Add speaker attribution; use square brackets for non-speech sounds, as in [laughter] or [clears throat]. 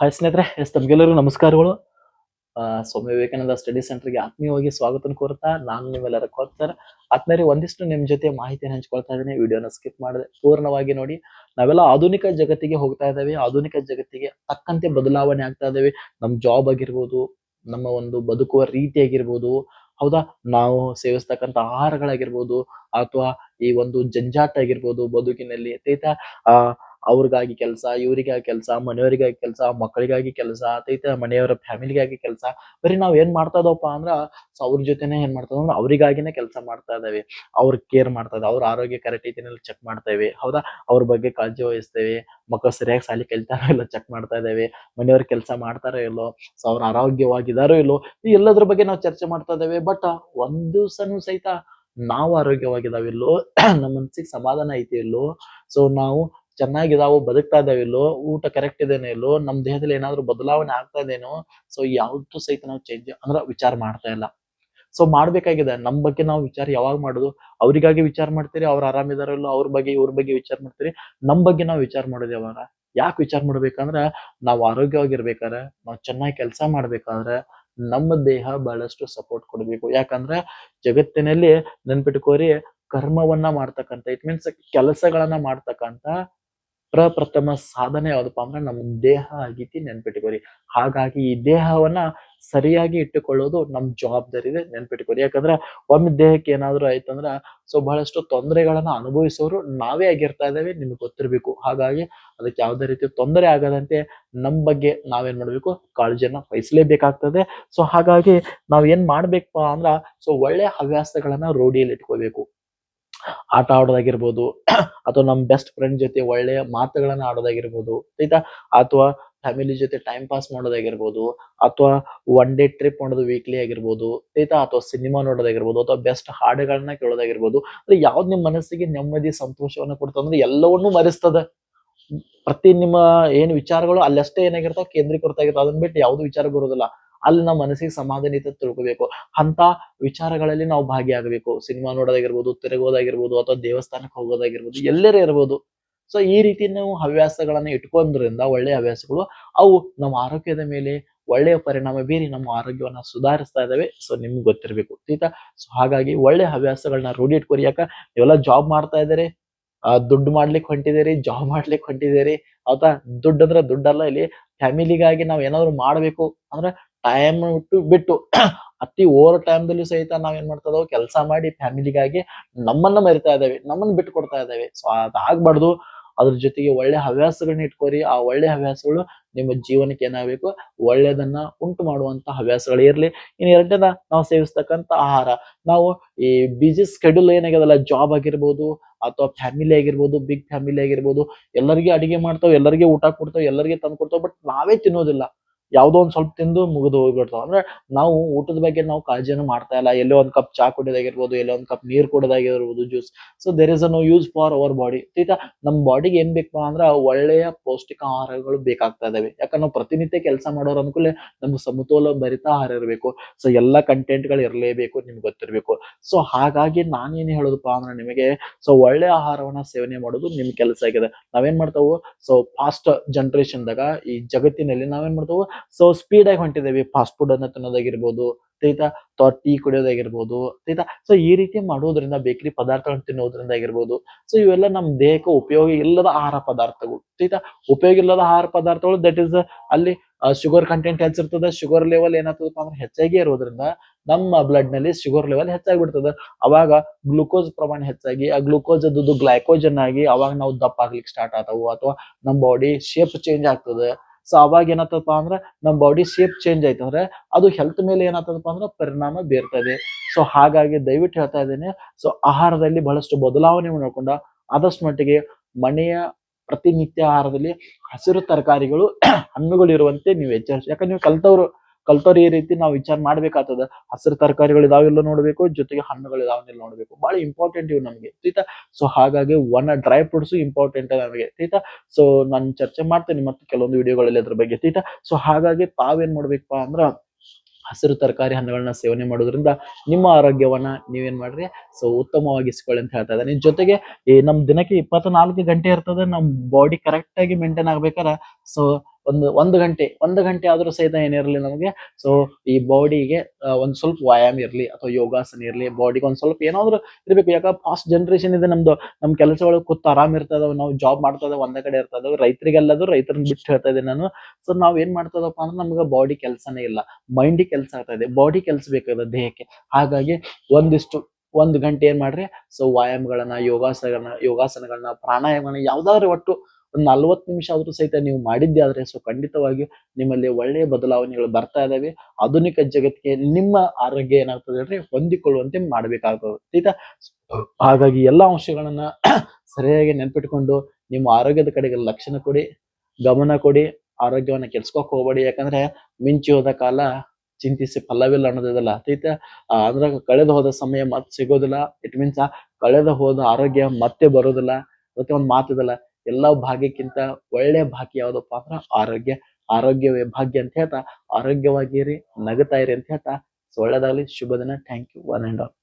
Speaker 1: Hi ಸ್ನೇಹಿತರೆ, S ತಮ್ಗೆಲ್ಲರೂ ನಮಸ್ಕಾರಗಳು. Swami Vivekananda study ಸೆಂಟರ್ಗೆ ಆತ್ಮೀಯವಾಗಿ ಸ್ವಾಗತ ಕೋರ್ತಾ ನಾನು ನಿಮ್ಮೆಲ್ಲರ ಕೋರ್ತಾರೆ ಆತ್ಮೀಯರಿ, ಒಂದಿಷ್ಟು ನಿಮ್ಮ ಜೊತೆ ಮಾಹಿತಿಯನ್ನು ಹಂಚ್ಕೊಳ್ತಾ ಇದ್ದೀನಿ. ವಿಡಿಯೋನ ಸ್ಕಿಪ್ ಮಾಡಿದೆ ಪೂರ್ಣವಾಗಿ ನೋಡಿ. ನಾವೆಲ್ಲ ಆಧುನಿಕ ಜಗತ್ತಿಗೆ ಹೋಗ್ತಾ ಇದ್ದೇವೆ. ಆಧುನಿಕ ಜಗತ್ತಿಗೆ ತಕ್ಕಂತೆ ಬದಲಾವಣೆ ಆಗ್ತಾ ಇದ್ದೇವೆ. ನಮ್ಮ ಜಾಬ್ ಆಗಿರ್ಬೋದು, ನಮ್ಮ ಒಂದು ಬದುಕುವ ರೀತಿ ಆಗಿರ್ಬೋದು, ಹೌದಾ? ನಾವು ಸೇವಿಸ್ತಕ್ಕಂಥ ಆಹಾರಗಳಾಗಿರ್ಬೋದು, ಅಥವಾ ಈ ಒಂದು ಜಂಜಾಟ ಆಗಿರ್ಬೋದು, ಬದುಕಿನಲ್ಲಿ ತೈತ ಆ ಅವ್ರಿಗಾಗಿ ಕೆಲಸ, ಇವರಿಗಾಗಿ ಕೆಲಸ, ಮನೆಯವರಿಗಾಗಿ ಕೆಲಸ, ಮಕ್ಕಳಿಗಾಗಿ ಕೆಲಸ ಆತೈತ ಮನೆಯವರ ಫ್ಯಾಮಿಲಿಗಾಗಿ ಕೆಲಸ. ಬರೀ ನಾವ್ ಏನ್ ಮಾಡ್ತಾ ಇದಾವಪ್ಪ ಅಂದ್ರ ಅವ್ರ ಜೊತೆನೆ ಏನ್ ಮಾಡ್ತಾ ಅಂದ್ರೆ ಅವರಿಗಾಗಿನೇ ಕೆಲಸ ಮಾಡ್ತಾ ಇದಾವೆ ಅವ್ರ ಕೇರ್ ಮಾಡ್ತಾ ಇದ್ದಾವೆ. ಅವ್ರ ಆರೋಗ್ಯ ಕರೆಕ್ಟ್ ಐತಿನಲ್ಲಿ ಚೆಕ್ ಮಾಡ್ತಾ ಇವೆ ಹೌದಾ? ಅವ್ರ ಬಗ್ಗೆ ಕಾಳಜಿ ವಹಿಸ್ತೇವೆ. ಮಕ್ಕಳು ಸರಿಯಾಗಿ ಸಾಲಿ ಕಲಿತಾರೋ ಇಲ್ಲ ಚೆಕ್ ಮಾಡ್ತಾ ಇದ್ದೇವೆ. ಮನೆಯವ್ರ ಕೆಲಸ ಮಾಡ್ತಾರೋ ಇಲ್ಲೋ ಅವ್ರ ಆರೋಗ್ಯವಾಗಿದಾರೋ ಇಲ್ಲೋ ಎಲ್ಲದ್ರ ಬಗ್ಗೆ ನಾವು ಚರ್ಚೆ ಮಾಡ್ತಾ ಇದ್ದೇವೆ. ಬಟ್ ಒಂದ್ ದಿವ್ಸನೂ ಸಹಿತ ನಾವು ಆರೋಗ್ಯವಾಗಿದಾವಿಲ್ಲೋ ನಮ್ಮ ಮನ್ಸಿಗೆ ಸಮಾಧಾನ ಐತಿ ಇಲ್ಲೋ, ಸೊ ನಾವು ಚೆನ್ನಾಗಿದಾವು ಬದುಕ್ತಾ ಇದಾವಿಲ್ಲೋ ಊಟ ಕರೆಕ್ಟ್ ಇದೇನೋ ಇಲ್ಲೋ, ನಮ್ ದೇಹದಲ್ಲಿ ಏನಾದ್ರು ಬದಲಾವಣೆ ಆಗ್ತಾ ಇದೇನೋ ಸೊ ಯಾವ್ದು ಸಹಿತ ನಾವು ಚೇಂಜ್ ಅಂದ್ರ ವಿಚಾರ ಮಾಡ್ತಾ ಇಲ್ಲ. ಸೊ ಮಾಡ್ಬೇಕಾಗಿದೆ, ನಮ್ ಬಗ್ಗೆ ನಾವು ವಿಚಾರ ಯಾವಾಗ ಮಾಡುದು? ಅವರಿಗಾಗಿ ವಿಚಾರ ಮಾಡ್ತೀರಿ, ಅವ್ರು ಆರಾಮಿದಾರೋ ಇಲ್ಲೋ, ಅವ್ರ ಬಗ್ಗೆ, ಇವ್ರ ಬಗ್ಗೆ ವಿಚಾರ ಮಾಡ್ತೀರಿ? ನಮ್ ಬಗ್ಗೆ ನಾವು ವಿಚಾರ ಮಾಡೋದು ಯಾವಾಗ? ಯಾಕೆ ವಿಚಾರ ಮಾಡ್ಬೇಕಂದ್ರ, ನಾವು ಆರೋಗ್ಯವಾಗಿರ್ಬೇಕಾದ್ರೆ, ನಾವು ಚೆನ್ನಾಗಿ ಕೆಲಸ ಮಾಡ್ಬೇಕಾದ್ರೆ, ನಮ್ಮ ದೇಹ ಬಹಳಷ್ಟು ಸಪೋರ್ಟ್ ಕೊಡ್ಬೇಕು. ಯಾಕಂದ್ರೆ, ಜಗತ್ತಿನಲ್ಲಿ ನೆನ್ಪಿಟ್ಕೋರಿ, ಕರ್ಮವನ್ನ ಮಾಡ್ತಕ್ಕಂಥ ಇಟ್ ಮೀನ್ಸ್ ಕೆಲಸಗಳನ್ನ ಮಾಡ್ತಕ್ಕಂಥ ಪ್ರಪ್ರಥಮ ಸಾಧನೆ ಯಾವ್ದಪ್ಪ ಅಂದ್ರೆ ನಮ್ಮ ದೇಹ ಆಗಿತಿ ನೆನ್ಪಿಟ್ಕೊರಿ ಹಾಗಾಗಿ ಈ ದೇಹವನ್ನ ಸರಿಯಾಗಿ ಇಟ್ಟುಕೊಳ್ಳೋದು ನಮ್ ಜವಾಬ್ದಾರಿ ಇದೆ ನೆನ್ಪಿಟ್ಕೋರಿ ಯಾಕಂದ್ರ ಒಮ್ಮೆ ದೇಹಕ್ಕೆ ಏನಾದ್ರು ಆಯ್ತಂದ್ರ ಸೊ ಬಹಳಷ್ಟು ತೊಂದರೆಗಳನ್ನ ಅನುಭವಿಸೋರು ನಾವೇ ಆಗಿರ್ತಾ ಇದ್ದೇವೆ, ನಿಮ್ಗೆ ಗೊತ್ತಿರ್ಬೇಕು. ಹಾಗಾಗಿ ಅದಕ್ಕೆ ಯಾವುದೇ ರೀತಿ ತೊಂದರೆ ಆಗದಂತೆ ನಮ್ ಬಗ್ಗೆ ನಾವೇನ್ ಮಾಡ್ಬೇಕು, ಕಾಳಜಿಯನ್ನ ವಹಿಸ್ಲೇಬೇಕಾಗ್ತದೆ. ಸೊ ಹಾಗಾಗಿ ನಾವ್ ಏನ್ ಮಾಡ್ಬೇಕಪ್ಪ ಅಂದ್ರ ಸೊ ಒಳ್ಳೆ ಹವ್ಯಾಸಗಳನ್ನ ರೂಢಿಯಲ್ಲಿ ಇಟ್ಕೋಬೇಕು ಆಟ ಆಡೋದಾಗಿರ್ಬೋದು, ಅಥವಾ ನಮ್ಮ ಬೆಸ್ಟ್ ಫ್ರೆಂಡ್ ಜೊತೆ ಒಳ್ಳೆಯ ಮಾತುಗಳನ್ನ ಆಡೋದಾಗಿರ್ಬೋದು, ಆಯ್ತಾ? ಅಥವಾ ಫ್ಯಾಮಿಲಿ ಜೊತೆ ಟೈಮ್ ಪಾಸ್ ಮಾಡೋದಾಗಿರ್ಬೋದು, ಅಥವಾ ಒನ್ ಡೇ ಟ್ರಿಪ್ ಮಾಡೋದು ವೀಕ್ಲಿ ಆಗಿರ್ಬೋದು, ಆಯ್ತಾ? ಅಥವಾ ಸಿನಿಮಾ ನೋಡೋದಾಗಿರ್ಬೋದು, ಅಥವಾ ಬೆಸ್ಟ್ ಹಾಡುಗಳನ್ನ ಕೇಳೋದಾಗಿರ್ಬೋದು, ಅಂದ್ರೆ ಯಾವ್ದು ನಿಮ್ಮ ಮನಸ್ಸಿಗೆ ನೆಮ್ಮದಿ, ಸಂತೋಷವನ್ನ ಕೊಡ್ತಂದ್ರೆ ಎಲ್ಲವನ್ನೂ ಮರೆಸ್ತದ. ಪ್ರತಿ ನಿಮ್ಮ ಏನ್ ವಿಚಾರಗಳು ಅಲ್ಲಷ್ಟೇ ಏನಾಗಿರ್ತಾವ? ಕೇಂದ್ರೀಕೃತ ಆಗಿರ್ತಾವ ಅದನ್ನ ಬಿಟ್ಟು ಯಾವ್ದು ವಿಚಾರ ಬರೋದಿಲ್ಲ. ಅಲ್ಲಿ ನಮ್ಮ ಮನಸ್ಸಿಗೆ ಸಮಾಧಾನ ಇತ್ತು ತಿಳ್ಕೊಬೇಕು. ಅಂತ ವಿಚಾರಗಳಲ್ಲಿ ನಾವು ಭಾಗಿಯಾಗಬೇಕು. ಸಿನಿಮಾ ನೋಡೋದಾಗಿರ್ಬೋದು, ತಿರುಗೋದಾಗಿರ್ಬೋದು, ಅಥವಾ ದೇವಸ್ಥಾನಕ್ಕೆ ಹೋಗೋದಾಗಿರ್ಬೋದು, ಎಲ್ಲರೇ ಇರ್ಬೋದು. ಸೊ ಈ ರೀತಿ ನಾವು ಹವ್ಯಾಸಗಳನ್ನ ಇಟ್ಕೊಂಡ್ರಿಂದ ಒಳ್ಳೆಯ ಹವ್ಯಾಸಗಳು, ಅವು ನಮ್ಮ ಆರೋಗ್ಯದ ಮೇಲೆ ಒಳ್ಳೆಯ ಪರಿಣಾಮ ಬೀರಿ ನಮ್ಮ ಆರೋಗ್ಯವನ್ನ ಸುಧಾರಿಸ್ತಾ ಇದ್ದಾವೆ ಸೊ ನಿಮ್ಗೆ ಗೊತ್ತಿರಬೇಕು. ಆಯ್ತಾ ಸೊ ಹಾಗಾಗಿ ಒಳ್ಳೆ ಹವ್ಯಾಸಗಳನ್ನ ರೂಢಿ ಇಟ್ಕೊರಿ. ಯಾಕ? ನೀವೆಲ್ಲ ಜಾಬ್ ಮಾಡ್ತಾ ಇದ್ದಾರೆ ದುಡ್ಡು ಮಾಡ್ಲಿಕ್ಕೆ ಹೊಂಟಿದ್ದೀರಿ ಜಾಬ್ ಮಾಡ್ಲಿಕ್ಕೆ ಹೊಂಟಿದ್ದೀರಿ. ಅಥವಾ ದುಡ್ಡು ಅಂದ್ರೆ ದುಡ್ಡಲ್ಲ ಇಲ್ಲಿ. ಫ್ಯಾಮಿಲಿಗಾಗಿ ನಾವು ಏನಾದ್ರು ಮಾಡಬೇಕು ಅಂದ್ರೆ ಟೈಮ್ ಬಿಟ್ಟು ಬಿಟ್ಟು ಅತಿ ಓವರ್ ಟೈಮ್ದಲ್ಲೂ ಸಹಿತ ನಾವ್ ಏನ್ ಮಾಡ್ತಾ ಇದಾವೆ, ಕೆಲಸ ಮಾಡಿ ಫ್ಯಾಮಿಲಿಗಾಗಿ ನಮ್ಮನ್ನ ಮರಿತಾ ಇದ್ದೇವೆ ನಮ್ಮನ್ನ ಬಿಟ್ಟು ಕೊಡ್ತಾ ಇದಾವೆ. ಸೊ ಅದಾಗ್ಬಾರ್ದು. ಅದ್ರ ಜೊತೆಗೆ ಒಳ್ಳೆ ಹವ್ಯಾಸಗಳನ್ನ ಇಟ್ಕೋರಿ. ಆ ಒಳ್ಳೆ ಹವ್ಯಾಸಗಳು ನಿಮ್ಮ ಜೀವನಕ್ಕೆ ಏನಾಗಬೇಕು? ಒಳ್ಳೆಯದನ್ನ ಉಂಟು ಮಾಡುವಂತ ಹವ್ಯಾಸಗಳು ಇರಲಿ. ಇನ್ನು ಎರಡನೇದ ನಾವು ಸೇವಿಸ್ತಕ್ಕಂಥ ಆಹಾರ. ನಾವು ಈ ಬಿಜಿ ಸ್ಕೆಡ್ಯೂಲ್ ಏನಾಗ್ಯದಲ್ಲ ಜಾಬ್ ಆಗಿರ್ಬೋದು ಅಥವಾ ಫ್ಯಾಮಿಲಿ ಆಗಿರ್ಬೋದು ಬಿಗ್ ಫ್ಯಾಮಿಲಿ ಆಗಿರ್ಬೋದು, ಎಲ್ಲರಿಗೆ ಅಡಿಗೆ ಮಾಡ್ತಾವೆ, ಎಲ್ಲರಿಗೆ ಊಟ ಕೊಡ್ತಾವೆ, ಎಲ್ಲರಿಗೆ ತಂದು ಕೊಡ್ತಾವೆ ಬಟ್ ನಾವೇ ತಿನ್ನೋದಿಲ್ಲ. ಯಾವ್ದೋ ಒಂದು ಸ್ವಲ್ಪ ತಿಂದು ಮುಗಿದು ಹೋಗ್ಬಿಡ್ತಾವ. ಅಂದ್ರೆ ನಾವು ಊಟದ ಬಗ್ಗೆ ನಾವು ಕಾಳಜಿಯನ್ನು ಮಾಡ್ತಾ ಇಲ್ಲ. ಎಲ್ಲೋ ಒಂದು ಕಪ್ ಚಾ ಕುಡಿಯೋದಾಗಿರ್ಬೋದು ಎಲ್ಲೋ ಒಂದು ಕಪ್ ನೀರು ಕುಡಿಯೋದಾಗಿರ್ಬೋದು juice so there is a no use for our body ಈಗ ನಮ್ಮ ಬಾಡಿಗೆ ಏನ್ ಬೇಕಪ್ಪ ಅಂದ್ರೆ ಒಳ್ಳೆಯ ಪೌಷ್ಟಿಕ ಆಹಾರಗಳು ಬೇಕಾಗ್ತಾ ಇದಾವೆ. ಯಾಕಂದ್ರೆ ನಾವು ಪ್ರತಿನಿತ್ಯ ಕೆಲಸ ಮಾಡೋರು ಅಂದ್ಕೂಲೆ ನಮ್ಗೆ ಸಮತೋಲ ಭರಿತ ಆಹಾರ ಇರಬೇಕು. ಸೊ ಎಲ್ಲ ಕಂಟೆಂಟ್ಗಳು ಇರಲೇಬೇಕು ನಿಮ್ಗೆ ಗೊತ್ತಿರಬೇಕು. ಸೊ ಹಾಗಾಗಿ ನಾನೇನು ಹೇಳೋದಪ್ಪ ಅಂದ್ರೆ ನಿಮಗೆ ಸೊ ಒಳ್ಳೆ ಆಹಾರವನ್ನ ಸೇವನೆ ಮಾಡೋದು ನಿಮ್ ಕೆಲಸ ಆಗಿದೆ. ನಾವೇನ್ ಮಾಡ್ತಾವು? ಸೊ ಫಾಸ್ಟ್ ದಾಗ ಈ ಜಗತ್ತಿನಲ್ಲಿ ನಾವೇನ್ ಮಾಡ್ತಾವು? ಸೊ ಸ್ಪೀಡ್ ಆಗಿ ಹೊಂಟಿದ್ದೇವೆ. ಫಾಸ್ಟ್ ಫುಡ್ ಅನ್ನ ತಿನ್ನೋದಾಗಿರ್ಬೋದು ಆಯ್ತಾ ಅಥವಾ ಟೀ ಕುಡಿಯೋದಾಗಿರ್ಬೋದು ಆಯ್ತಾ ಸೊ ಈ ರೀತಿ ಮಾಡೋದ್ರಿಂದ, ಬೇಕರಿ ಪದಾರ್ಥಗಳನ್ನ ತಿನ್ನೋದ್ರಿಂದ ಆಗಿರ್ಬೋದು. ಸೊ ಇವೆಲ್ಲ ನಮ್ಮ ದೇಹಕ್ಕೆ ಉಪಯೋಗ ಇಲ್ಲದ ಆಹಾರ ಪದಾರ್ಥಗಳು. ಆಯ್ತಾ ಉಪಯೋಗ ಇಲ್ಲದ ಆಹಾರ ಪದಾರ್ಥಗಳು ದಟ್ ಇಸ್ ಅಲ್ಲಿ ಶುಗರ್ ಕಂಟೆಂಟ್ ಹೆಚ್ಚಿರ್ತದೆ ಶುಗರ್ ಲೆವೆಲ್ ಏನಾಗ್ತದಪ್ಪ ಅಂದ್ರೆ, ಹೆಚ್ಚಾಗಿ ಇರೋದ್ರಿಂದ ನಮ್ಮ ಬ್ಲಡ್ನಲ್ಲಿ ಶುಗರ್ ಲೆವೆಲ್ ಹೆಚ್ಚಾಗಿ ಬಿಡ್ತದೆ ಅವಾಗ ಗ್ಲೂಕೋಸ್ ಪ್ರಮಾಣ ಹೆಚ್ಚಾಗಿ, ಆ ಗ್ಲೂಕೋಸ್ ಅದ್ದು ಗ್ಲೈಕೋಜನ್ ಆಗಿ, ಅವಾಗ ನಾವು ದಪ್ಪ ಆಗ್ಲಿಕ್ಕೆ ಸ್ಟಾರ್ಟ್ ಆಗ್ತಾವು. ಅಥವಾ ನಮ್ಮ ಬಾಡಿ ಶೇಪ್ ಚೇಂಜ್ ಆಗ್ತದೆ. ಸೊ ಅವಾಗ ಏನಾಗ್ತದಪ್ಪ ಅಂದ್ರೆ ನಮ್ಮ ಬಾಡಿ ಶೇಪ್ ಚೇಂಜ್ ಆಯ್ತು ಅಂದ್ರೆ ಅದು ಹೆಲ್ತ್ ಮೇಲೆ ಏನಾಗ್ತದಪ್ಪ ಅಂದ್ರೆ ಪರಿಣಾಮ ಬೀರ್ತದೆ ಸೊ ಹಾಗಾಗಿ ದಯವಿಟ್ಟು ಹೇಳ್ತಾ ಇದ್ದೇನೆ. ಸೊ ಆಹಾರದಲ್ಲಿ ಬಹಳಷ್ಟು ಬದಲಾವಣೆ ನೋಡ್ಕೊಂಡ ಆದಷ್ಟು ಮಟ್ಟಿಗೆ ಮನೆಯ ಪ್ರತಿನಿತ್ಯ ಆಹಾರದಲ್ಲಿ ಹಸಿರು ತರಕಾರಿಗಳು [coughs] ಹಣ್ಣುಗಳು ಇರುವಂತೆ ನೀವು ಎಚ್ಚರಿಸಿ. ಯಾಕಂದ್ರೆ ನೀವು ಕಲ್ತವ್ರು ಕಲ್ತವ್ರು ಈ ರೀತಿ ನಾವು ವಿಚಾರ ಮಾಡ್ಬೇಕಾಗ್ತದ. ಹಸಿರು ತರಕಾರಿಗಳು ಇದಾವೆಲ್ಲ ನೋಡ್ಬೇಕು, ಜೊತೆಗೆ ಹಣ್ಣುಗಳು ಇದಾವನ್ನೆಲ್ಲ ನೋಡ್ಬೇಕು. ಬಹಳ ಇಂಪಾರ್ಟೆಂಟ್ ಇವು ನಮಗೆ ಆಯ್ತಾ ಸೊ ಹಾಗಾಗಿ ಒನ್ ಡ್ರೈ ಫ್ರೂಟ್ಸ್ ಇಂಪಾರ್ಟೆಂಟ್ ನಮಗೆ ಆಯ್ತಾ ಸೊ ನಾನು ಚರ್ಚೆ ಮಾಡ್ತೇನೆ ಮತ್ತೆ ಕೆಲವೊಂದು ವಿಡಿಯೋಗಳಲ್ಲಿ ಅದ್ರ ಬಗ್ಗೆ ಆಯ್ತಾ ಸೊ ಹಾಗಾಗಿ ತಾವೇನ್ ಮಾಡ್ಬೇಕಪ್ಪ ಅಂದ್ರ, ಹಸಿರು ತರಕಾರಿ ಹಣ್ಣುಗಳನ್ನ ಸೇವನೆ ಮಾಡೋದ್ರಿಂದ ನಿಮ್ಮ ಆರೋಗ್ಯವನ್ನ ನೀವೇನ್ ಮಾಡ್ರಿ? ಸೊ ಉತ್ತಮವಾಗಿಸ್ಕೊಳ್ಳಿ ಅಂತ ಹೇಳ್ತಾ ಇದ್ದಾನೆ ಜೊತೆಗೆ, ಈ ನಮ್ ದಿನಕ್ಕೆ ಇಪ್ಪತ್ನಾಲ್ಕು ಗಂಟೆ ಇರ್ತದೆ, ನಮ್ ಬಾಡಿ ಕರೆಕ್ಟ್ ಆಗಿ ಮೇಂಟೈನ್ ಆಗ್ಬೇಕಾರ ಸೊ ಒಂದು ಒಂದು ಗಂಟೆ ಒಂದು ಗಂಟೆ ಆದರೂ ಸಹಿತ ಏನಿರಲಿ ನಮಗೆ. ಸೊ ಈ ಬಾಡಿಗೆ ಒಂದು ಸ್ವಲ್ಪ ವ್ಯಾಯಾಮ ಇರಲಿ ಅಥವಾ ಯೋಗಾಸನ ಇರಲಿ ಬಾಡಿಗೆ ಒಂದು ಸ್ವಲ್ಪ ಏನಾದರೂ ಇರಬೇಕು. ಯಾಕಂದ್ರೆ ಫಾಸ್ಟ್ ಜನ್ರೇಷನ್ ಇದೆ ನಮ್ದು ನಮ್ಮ ಕೆಲಸ ಒಳಗೆ ಕೂತ್ ಆರಾಮ್ ಇರ್ತದ ನಾವು ಜಾಬ್ ಮಾಡ್ತದೆ ಒಂದ ಕಡೆ ಇರ್ತದ ರೈತರಿಗೆಲ್ಲದು ರೈತರನ್ನ ಬಿಟ್ಟು ಹೇಳ್ತಾ ಇದ್ದೀನಿ ನಾನು. ಸೊ ನಾವು ಏನ್ ಮಾಡ್ತದಪ್ಪ ಅಂದ್ರೆ ನಮ್ಗೆ ಬಾಡಿ ಕೆಲಸನೇ ಇಲ್ಲ. ಮೈಂಡಿ ಕೆಲಸ ಆಗ್ತಾ ಇದೆ. ಬಾಡಿ ಕೆಲಸ ಬೇಕಾದ ದೇಹಕ್ಕೆ. ಹಾಗಾಗಿ ಒಂದಿಷ್ಟು, ಒಂದು ಗಂಟೆ ಏನ್ ಮಾಡ್ರಿ? ಸೊ ವ್ಯಾಯಾಮಗಳನ್ನ, ಯೋಗಾಸನಗಳನ್ನ ಯೋಗಾಸನಗಳನ್ನ ಪ್ರಾಣಾಯಾಮಗಳನ್ನ ಯಾವ್ದಾದ್ರು ಒಟ್ಟು ಒಂದ್ ನಲ್ವತ್ತು ನಿಮಿಷ ಆದರೂ ಸಹಿತ ನೀವು ಮಾಡಿದ್ದೆ ಆದರೆ ಸೊ ಖಂಡಿತವಾಗಿ ನಿಮ್ಮಲ್ಲಿ ಒಳ್ಳೆಯ ಬದಲಾವಣೆಗಳು ಬರ್ತಾ ಇದ್ದಾವೆ ಆಧುನಿಕ ಜಗತ್ತಿಗೆ ನಿಮ್ಮ ಆರೋಗ್ಯ ಏನಾಗ್ತದೆ ಹೇಳ್ರಿ ಹೊಂದಿಕೊಳ್ಳುವಂತೆ ಮಾಡಬೇಕಾಗ್ತದೆ. ಆಯ್ತಾ ಹಾಗಾಗಿ ಎಲ್ಲಾ ಅಂಶಗಳನ್ನ [clears throat] ಸರಿಯಾಗಿ ನೆನ್ಪಿಟ್ಕೊಂಡು ನಿಮ್ಮ ಆರೋಗ್ಯದ ಕಡೆಗೆ ಲಕ್ಷಣ ಕೊಡಿ ಗಮನ ಕೊಡಿ ಆರೋಗ್ಯವನ್ನ ಕೆಡ್ಸ್ಕೊಕ್ ಹೋಗಬೇಡಿ. ಯಾಕಂದ್ರೆ ಮಿಂಚಿ ಹೋದ ಕಾಲ ಚಿಂತಿಸಿ ಫಲವಿಲ್ಲ ಅನ್ನೋದಿದಲ್ಲ. ಆ, ಅಂದ್ರೆ ಕಳೆದು ಹೋದ ಸಮಯ ಮತ್ತೆ ಸಿಗೋದಿಲ್ಲ. ಇಟ್ ಮೀನ್ಸ್ ಕಳೆದು ಹೋದ ಆರೋಗ್ಯ ಮತ್ತೆ ಬರೋದಿಲ್ಲ. ಮತ್ತೆ ಒಂದು ಮಾತಿದಲ್ಲ ಎಲ್ಲ ಭಾಗ್ಯಕ್ಕಿಂತ ಒಳ್ಳೆ ಭಾಗ್ಯ ಯಾವುದಪ್ಪ ಅಂದ್ರ ಆರೋಗ್ಯ. ಆರೋಗ್ಯವೇ ಭಾಗ್ಯ ಅಂತ ಹೇಳ್ತಾ ಆರೋಗ್ಯವಾಗಿರಿ ನಗುತ್ತಾ ಇರಿ ಅಂತ ಹೇಳ್ತಾ. ಸೊ ಒಳ್ಳೇದಾಗ್ಲಿ, ಶುಭ ದಿನ. Thank you one and all